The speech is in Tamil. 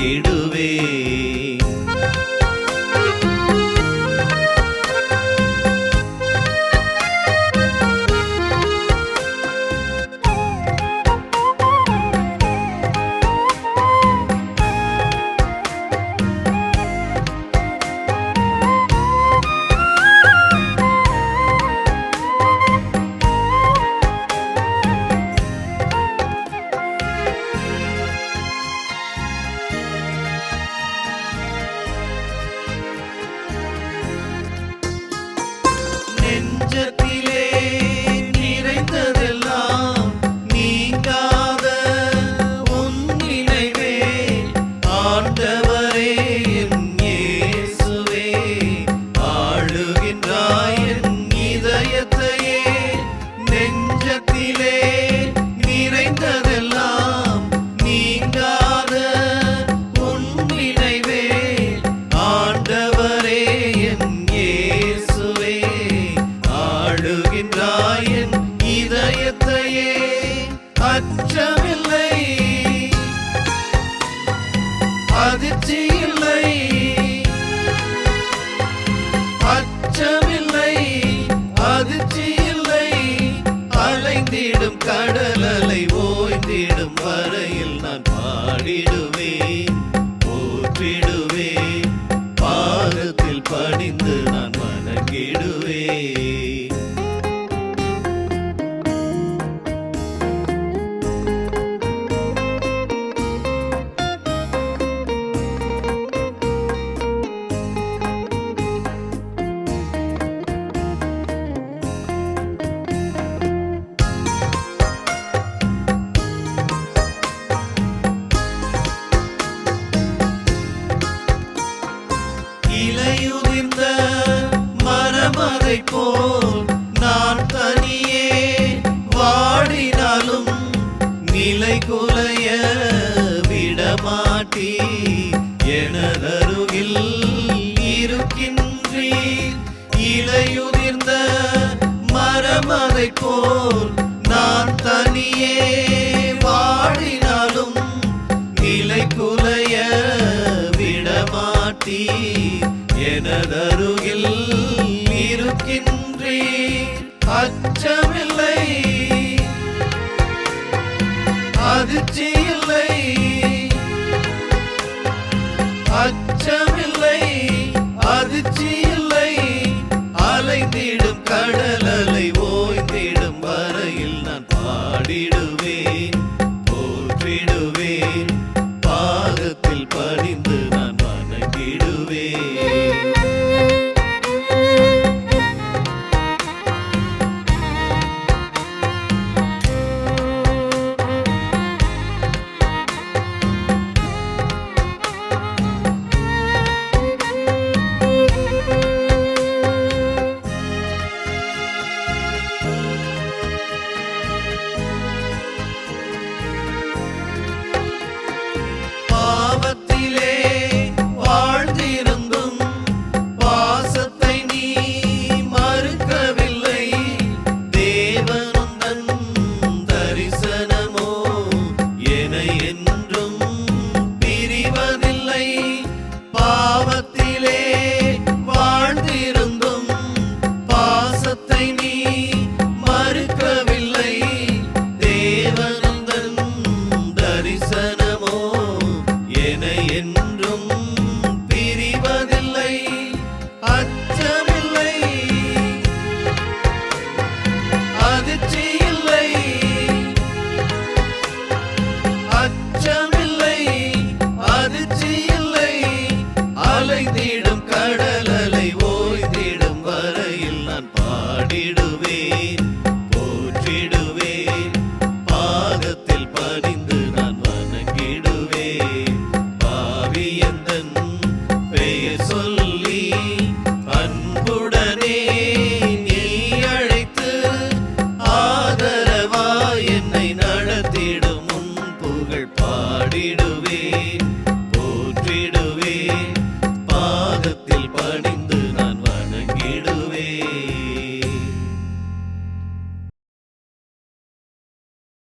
கெடுவே. just நான் தனியே வாடினாலும் நிலை குலைய விடமாட்டி எனதருகில் இருக்கின்றீர் இலையுதிர்ந்த மரமதை போல் நான் தனியே வாடினாலும் நிலை குலைய இருக்கின்றீர் அச்சமில்லை. அதிர்ச்சி இல்லை அச்சமில்லை. அதிர்ச்சி இல்லை அலைந்திடும் கடல் அலை ஓய்ந்திடும் வரையில் நான் பாடிடுவேன். jump